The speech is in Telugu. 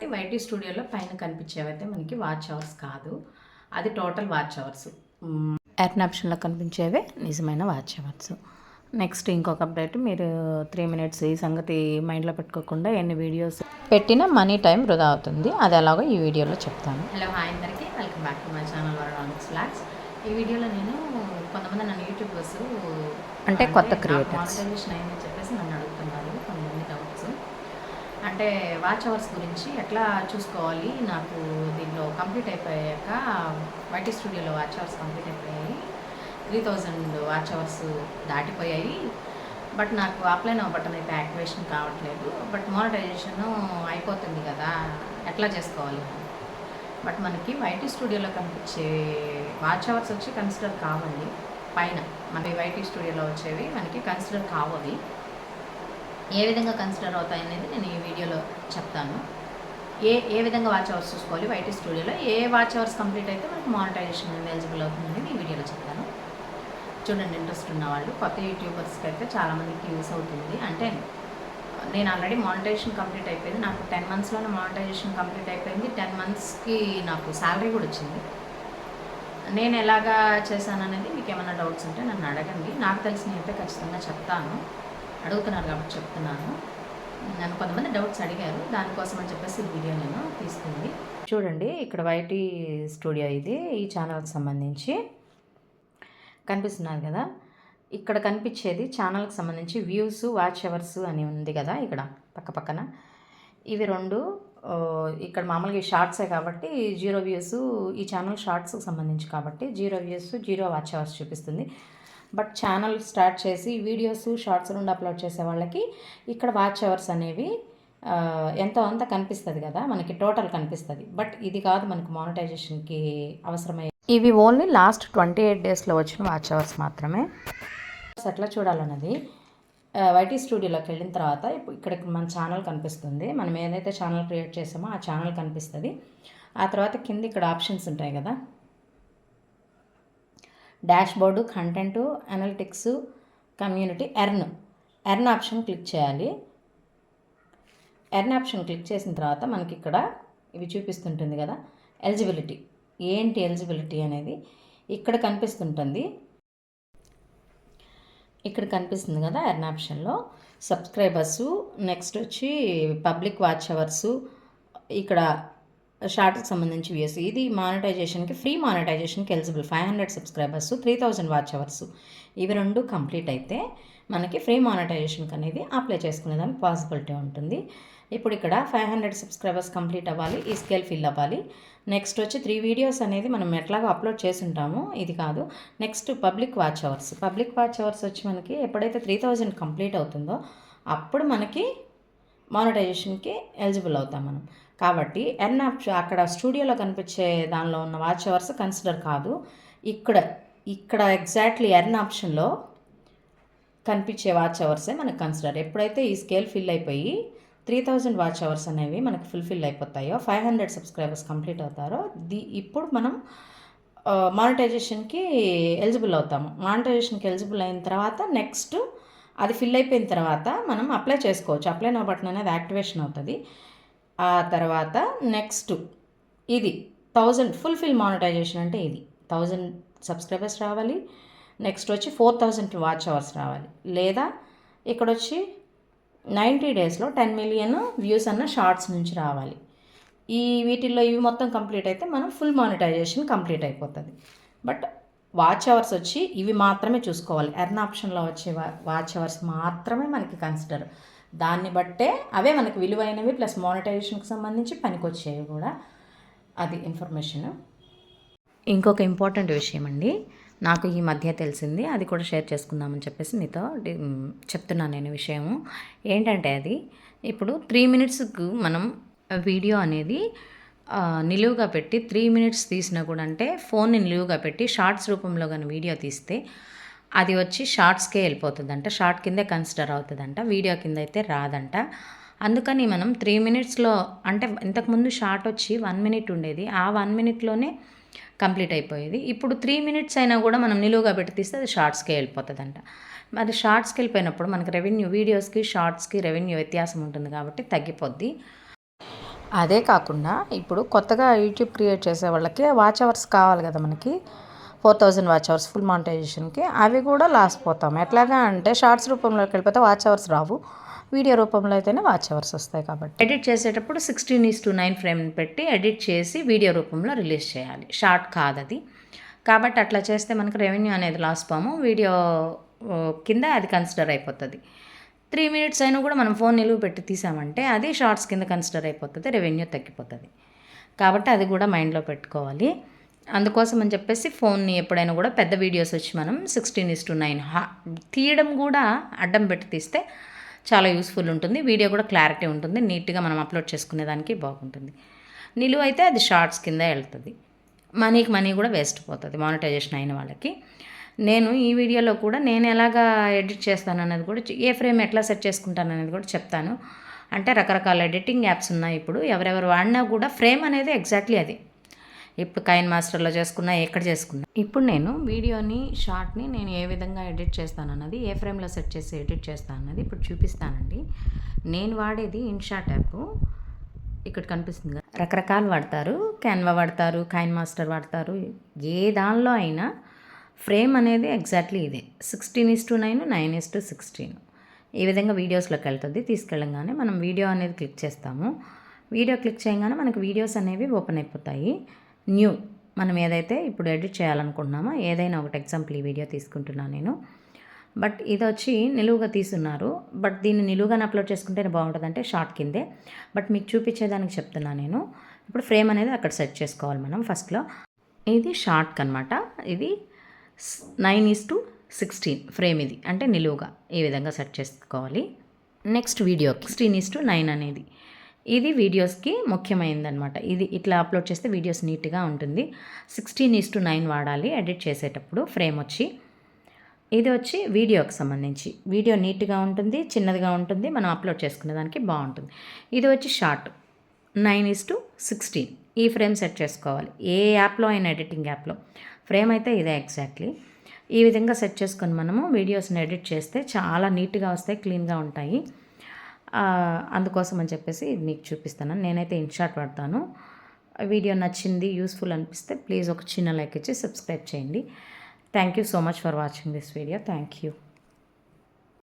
కాబట్టి వైటీ స్టూడియోలో పైన కనిపించేవైతే మనకి వాచ్ అవర్స్ కాదు. అది టోటల్ వాచ్ అవర్స్. యాప్ ఆప్షన్లో కనిపించేవే నిజమైన వాచ్ అవర్స్. నెక్స్ట్ ఇంకొక అప్డేట్ మీరు త్రీ మినిట్స్ ఈ సంగతి మైండ్లో పెట్టుకోకుండా ఎన్ని వీడియోస్ పెట్టినా మనీ టైం వృధా అవుతుంది. అది ఎలాగో ఈ వీడియోలో చెప్తాను. హలో హాయ్ అందరికీ. Welcome back to my channel వరడానిక్స్ లాక్స్ ఈ వీడియోలో నేను కొంతమంది నన్ను యూట్యూబర్స్ అంటే కొత్త అయిందని చెప్పేసి నన్ను డౌట్స్ అంటే వాచ్ అవర్స్ గురించి ఎట్లా చూసుకోవాలి? నాకు దీనిలో కంప్లీట్ అయిపోయాక వైటీ స్టూడియోలో వాచ్ అవర్స్ కంప్లీట్ అయిపోయాయి. త్రీ థౌజండ్ వాచ్ అవర్స్ దాటిపోయాయి. బట్ నాకు అప్లైన్ బటన్ అయితే యాక్టివేషన్ కావట్లేదు. బట్ మానిటైజేషన్ అయిపోతుంది కదా ఎట్లా చేసుకోవాలి? బట్ మనకి వైటీ స్టూడియోలో కనిపించే వాచ్ అవర్స్ వచ్చి కన్సిడర్ కావాలి పైన మనకి వైటీ స్టూడియోలో వచ్చేవి మనకి కన్సిడర్ కావాలి ఏ విధంగా కన్సిడర్ అవుతాయి అనేది నేను ఈ స్టూడియోలో చెప్తాను. ఏ ఏ విధంగా వాచ్ అవర్స్ చూసుకోవాలి? వైటీ స్టూడియోలో ఏ వాచ్ అవర్స్ కంప్లీట్ అయితే మనకు మానిటైజేషన్ అనేది ఎలిజిబుల్ అవుతుంది ఈ వీడియోలో చెప్తాను. చూడండి ఇంట్రెస్ట్ ఉన్న వాళ్ళు కొత్త యూట్యూబర్స్కి అయితే చాలామందికి యూస్ అవుతుంది. అంటే నేను ఆల్రెడీ మానిటైజేషన్ కంప్లీట్ అయిపోయింది. నాకు టెన్ మంత్స్లోనే మానిటైజేషన్ కంప్లీట్ అయిపోయింది. టెన్ మంత్స్కి నాకు శాలరీ కూడా వచ్చింది. నేను ఎలాగా చేశాను అనేది మీకు ఏమైనా డౌట్స్ ఉంటే నన్ను అడగండి. నాకు తెలిసినవి అయితే ఖచ్చితంగా చెప్తాను. అడుగుతున్నారు కాబట్టి చెప్తున్నాను. నన్ను కొంతమంది డౌట్స్ అడిగారు. దానికోసం అని చెప్పేసి వీడియో నేను తీసుకుంది చూడండి ఇక్కడ వైటీ స్టూడియో ఇది ఈ ఛానల్కి సంబంధించి. కనిపిస్తున్నారు కదా? ఇక్కడ కనిపించేది ఛానల్కి సంబంధించి వ్యూస్ వాచ్ అవర్స్ అని ఉంది కదా ఇక్కడ పక్క పక్కన. ఇవి రెండు ఇక్కడ మామూలుగా షార్ట్సే కాబట్టి జీరో వ్యూస్ ఈ ఛానల్ షార్ట్స్కి సంబంధించి కాబట్టి zero views zero watch hours చూపిస్తుంది. బట్ ఛానల్ స్టార్ట్ చేసి వీడియోస్ షార్ట్స్ నుండి అప్లోడ్ చేసే వాళ్ళకి ఇక్కడ వాచ్ అవర్స్ అనేవి ఎంతో అంత కనిపిస్తుంది కదా మనకి టోటల్ కనిపిస్తుంది. బట్ ఇది కాదు మనకి మానిటైజేషన్కి అవసరమయ్యే ఇవి ఓన్లీ లాస్ట్ ట్వంటీ ఎయిట్ డేస్లో వచ్చిన వాచ్ అవర్స్ మాత్రమే. ఎట్లా చూడాలన్నది వైటీ స్టూడియోలోకి వెళ్ళిన తర్వాత ఇప్పుడు ఇక్కడ మన ఛానల్ కనిపిస్తుంది. మనం ఏదైతే ఛానల్ క్రియేట్ చేసామో ఆ ఛానల్ కనిపిస్తుంది. ఆ తర్వాత కింద ఇక్కడ ఆప్షన్స్ ఉంటాయి కదా. Board content analytics community earn. Earn option click చేయాలి. ఎర్న్ ఆప్షన్ క్లిక్ చేసిన తర్వాత మనకి ఇక్కడ ఇవి చూపిస్తుంటుంది కదా ఎలిజిబిలిటీ. ఏంటి ఎలిజిబిలిటీ అనేది? ఇక్కడ కనిపిస్తుంటుంది. ఇక్కడ కనిపిస్తుంది కదా ఎర్న్ ఆప్షన్లో. సబ్స్క్రైబర్సు నెక్స్ట్ వచ్చి పబ్లిక్ వాచ్ అవర్సు ఇక్కడ షార్ట్కి సంబంధించి వ్యూస్. ఇది మానిటైజేషన్కి free మానిటైజేషన్కి eligible. Five hundred subscribers three thousand watch hours. ఇవి రెండు కంప్లీట్ అయితే మనకి ఫ్రీ మానిటైజేషన్కి అనేది అప్లై చేసుకునేదానికి పాసిబిలిటీ ఉంటుంది. ఇప్పుడు ఇక్కడ ఫైవ్ హండ్రెడ్ సబ్స్క్రైబర్స్ కంప్లీట్ అవ్వాలి ఈ స్కేల్ ఫిల్ అవ్వాలి. నెక్స్ట్ వచ్చి త్రీ వీడియోస్ అనేది మనం ఎట్లాగో అప్లోడ్ చేసి ఉంటాము ఇది కాదు. Next public watch hours. Public watch hours వచ్చి మనకి ఎప్పుడైతే త్రీ థౌజండ్ కంప్లీట్ అవుతుందో అప్పుడు మనకి మానిటైజేషన్కి ఎలిజిబుల్ అవుతాం మనం. కాబట్టి ఎర్న్ ఆప్షన్ అక్కడ స్టూడియోలో కనిపించే దానిలో ఉన్న వాచ్ అవర్స్ కన్సిడర్ కాదు. ఇక్కడ ఇక్కడ ఎగ్జాక్ట్లీ ఎర్న్ ఆప్షన్లో కనిపించే వాచ్ అవర్సే మనకు కన్సిడర్. ఎప్పుడైతే ఈ స్కేల్ ఫిల్ అయిపోయి త్రీ థౌజండ్ వాచ్ అవర్స్ అనేవి మనకి ఫుల్ఫిల్ అయిపోతాయో ఫైవ్ హండ్రెడ్ సబ్స్క్రైబర్స్ కంప్లీట్ అవుతారో ది ఇప్పుడు మనం మానిటైజేషన్కి ఎలిజిబుల్ అవుతాము. మానిటైజేషన్కి ఎలిజిబుల్ అయిన తర్వాత నెక్స్ట్ అది ఫిల్ అయిపోయిన తర్వాత మనం అప్లై చేసుకోవచ్చు. అప్లై నో బటన్ అనేది యాక్టివేషన్ అవుతుంది. ఆ తర్వాత నెక్స్ట్ ఇది థౌజండ్ ఫుల్ఫిల్ మానిటైజేషన్ అంటే ఇది. థౌజండ్ సబ్స్క్రైబర్స్ రావాలి నెక్స్ట్ వచ్చి ఫోర్ థౌజండ్ వాచ్ అవర్స్ రావాలి. లేదా ఇక్కడ వచ్చి నైంటీ డేస్లో టెన్ మిలియన్ వ్యూస్ అన్న షార్ట్స్ నుంచి రావాలి. ఈ వీటిల్లో ఇవి మొత్తం కంప్లీట్ అయితే మనం ఫుల్ మానిటైజేషన్ కంప్లీట్ అయిపోతుంది. బట్ వాచ్ అవర్స్ వచ్చి ఇవి మాత్రమే చూసుకోవాలి. ఎర్న్ ఆప్షన్లో వచ్చే వా- వాచ్ అవర్స్ మాత్రమే మనకి కన్సిడర్. దాన్ని బట్టే అవే మనకు విలువైనవి ప్లస్ మానిటైజేషన్కి సంబంధించి పనికొచ్చేవి కూడా. అది ఇన్ఫర్మేషన్. ఇంకొక ఇంపార్టెంట్ విషయం అండి. నాకు ఈ మధ్య తెలిసింది. అది కూడా షేర్ చేసుకుందామని చెప్పేసి మీతో చెప్తున్నాను నేను విషయము. ఏంటంటే అది ఇప్పుడు త్రీ మినిట్స్కు మనం వీడియో అనేది నిలువుగా పెట్టి త్రీ మినిట్స్ తీసినా కూడా అంటే ఫోన్ని నిలువుగా పెట్టి షార్ట్స్ రూపంలో కానీ వీడియో తీస్తే అది వచ్చి షార్ట్స్కే వెళ్ళిపోతుందంట. షార్ట్ కిందే కన్సిడర్ అవుతుందంట. వీడియో కింద అయితే రాదంట. అందుకని మనం త్రీ మినిట్స్లో అంటే ఇంతకుముందు షార్ట్ వచ్చి వన్ మినిట్ ఉండేది. ఆ వన్ మినిట్లోనే కంప్లీట్ అయిపోయేది. ఇప్పుడు త్రీ మినిట్స్ అయినా కూడా మనం నిలువుగా పెట్టి తీస్తే అది షార్ట్స్కే వెళ్ళిపోతుందంట. మరి షార్ట్స్కి వెళ్ళిపోయినప్పుడు మనకి రెవెన్యూ వీడియోస్కి షార్ట్స్కి రెవెన్యూ వ్యత్యాసం ఉంటుంది కాబట్టి తగ్గిపోద్ది. అదే కాకుండా ఇప్పుడు కొత్తగా యూట్యూబ్ క్రియేట్ చేసే వాళ్ళకి వాచ్ అవర్స్ కావాలి కదా మనకి. Four thousand watch hours full మానిటైజేషన్కి. అవి కూడా లాస్ పోతాం. ఎట్లాగా అంటే షార్ట్స్ రూపంలోకి వెళ్ళిపోతే వాచ్ అవర్స్ రావు. వీడియో రూపంలో అయితేనే వాచ్ అవర్స్ వస్తాయి కాబట్టి. ఎడిట్ చేసేటప్పుడు sixteen is to nine frame పెట్టి ఎడిట్ చేసి వీడియో రూపంలో రిలీజ్ చేయాలి. షార్ట్ కాదది. కాబట్టి అట్లా చేస్తే మనకు రెవెన్యూ అనేది లాస్ పోము. వీడియో కింద అది కన్సిడర్ అయిపోతుంది. త్రీ మినిట్స్ అయినా కూడా మనం ఫోన్ నిలువ పెట్టి తీసామంటే అది షార్ట్స్ కింద కన్సిడర్ అయిపోతుంది రెవెన్యూ తగ్గిపోతుంది. కాబట్టి అది కూడా మైండ్లో పెట్టుకోవాలి. అందుకోసం అని చెప్పేసి ఫోన్ని ఎప్పుడైనా కూడా పెద్ద వీడియోస్ వచ్చి మనం సిక్స్టీన్ ఇస్ టు నైన్ తీయడం కూడా అడ్డం పెట్టి తీస్తే చాలా యూస్ఫుల్ ఉంటుంది. వీడియో కూడా క్లారిటీ ఉంటుంది. నీట్గా మనం అప్లోడ్ చేసుకునేదానికి బాగుంటుంది. నిలువ అయితే అది షార్ట్స్ కింద వెళ్తుంది. మనీకి మనీ కూడా వేస్ట్ పోతుంది. మానిటైజేషన్ అయిన వాళ్ళకి. నేను ఈ వీడియోలో కూడా నేను ఎలాగా ఎడిట్ చేస్తాను అనేది కూడా ఏ ఫ్రేమ్ ఎట్లా సెట్ చేసుకుంటాను అనేది కూడా చెప్తాను. అంటే రకరకాల ఎడిటింగ్ యాప్స్ ఉన్నాయి ఇప్పుడు. ఎవరెవరు వాడినా కూడా ఫ్రేమ్ అనేది ఎగ్జాక్ట్లీ అది. ఇప్పుడు కైన్ మాస్టర్లో చేసుకున్నా ఎక్కడ చేసుకున్నా. ఇప్పుడు నేను వీడియోని షార్ట్ని నేను ఏ విధంగా ఎడిట్ చేస్తాను అన్నది ఏ ఫ్రేమ్లో సెట్ చేసి ఎడిట్ చేస్తాను అన్నది ఇప్పుడు చూపిస్తానండి. నేను వాడేది ఇన్షాట్ యాప్ ఇక్కడ కనిపిస్తుంది కదా. రకరకాలు వాడతారు. క్యాన్వా వాడతారు కైన్ మాస్టర్ వాడతారు. ఏ దానిలో అయినా ఫ్రేమ్ అనేది ఎగ్జాక్ట్లీ ఇదే. Sixteen is to nine nine is to sixteen ఈ విధంగా వీడియోస్లోకి వెళ్తుంది. తీసుకెళ్ళంగానే మనం వీడియో అనేది క్లిక్ చేస్తాము. వీడియో క్లిక్ చేయగానే మనకు వీడియోస్ అనేవి ఓపెన్ అయిపోతాయి. న్యూ మనం ఏదైతే ఇప్పుడు ఎడిట్ చేయాలనుకుంటున్నామో ఏదైనా ఒకటి ఎగ్జాంపుల్ ఈ వీడియో తీసుకుంటున్నాను నేను. బట్ ఇది వచ్చి నిలువుగా తీసున్నారు బట్ దీన్ని నిలువుగానే అప్లోడ్ చేసుకుంటేనే బాగుంటుంది అంటే షార్ట్ కిందే. బట్ మీకు చూపించేదానికి చెప్తున్నాను నేను. ఇప్పుడు ఫ్రేమ్ అనేది అక్కడ సెట్ చేసుకోవాలి మనం ఫస్ట్లో. ఇది షార్ట్ అనమాట ఇది nine is to sixteen frame ఇది. అంటే నిలువుగా ఈ విధంగా సెట్ చేసుకోవాలి. Next video sixteen is to nine అనేది. ఇది వీడియోస్కి ముఖ్యమైనదనమాట ఇది ఇట్లా అప్లోడ్ చేస్తే వీడియోస్ నీట్గా ఉంటుంది. సిక్స్టీన్ ఈస్ టు నైన్ వాడాలి ఎడిట్ చేసేటప్పుడు ఫ్రేమ్ వచ్చి. ఇది వచ్చి వీడియోకి సంబంధించి. వీడియో నీట్గా ఉంటుంది చిన్నదిగా ఉంటుంది మనం అప్లోడ్ చేసుకునే దానికి బాగుంటుంది. ఇది వచ్చి short. Nine is to sixteen. ఈ ఫ్రేమ్ సెట్ చేసుకోవాలి. ఏ యాప్లో అయినా ఎడిటింగ్ యాప్లో. ఫ్రేమ్ అయితే ఇదే ఎగ్జాక్ట్లీ. ఈ విధంగా సెట్ చేసుకొని మనము వీడియోస్ని ఎడిట్ చేస్తే చాలా నీట్గా వస్తాయి క్లీన్గా ఉంటాయి. అందుకోసం అని చెప్పేసి ఇది మీకు చూపిస్తాను. నేనైతే ఇన్షాట్ పడతాను వీడియో నచ్చింది యూస్ఫుల్ అనిపిస్తే ప్లీజ్ ఒక చిన్న లైక్ ఇచ్చి సబ్స్క్రైబ్ చేయండి. Thank you so much for watching this video. Thank you.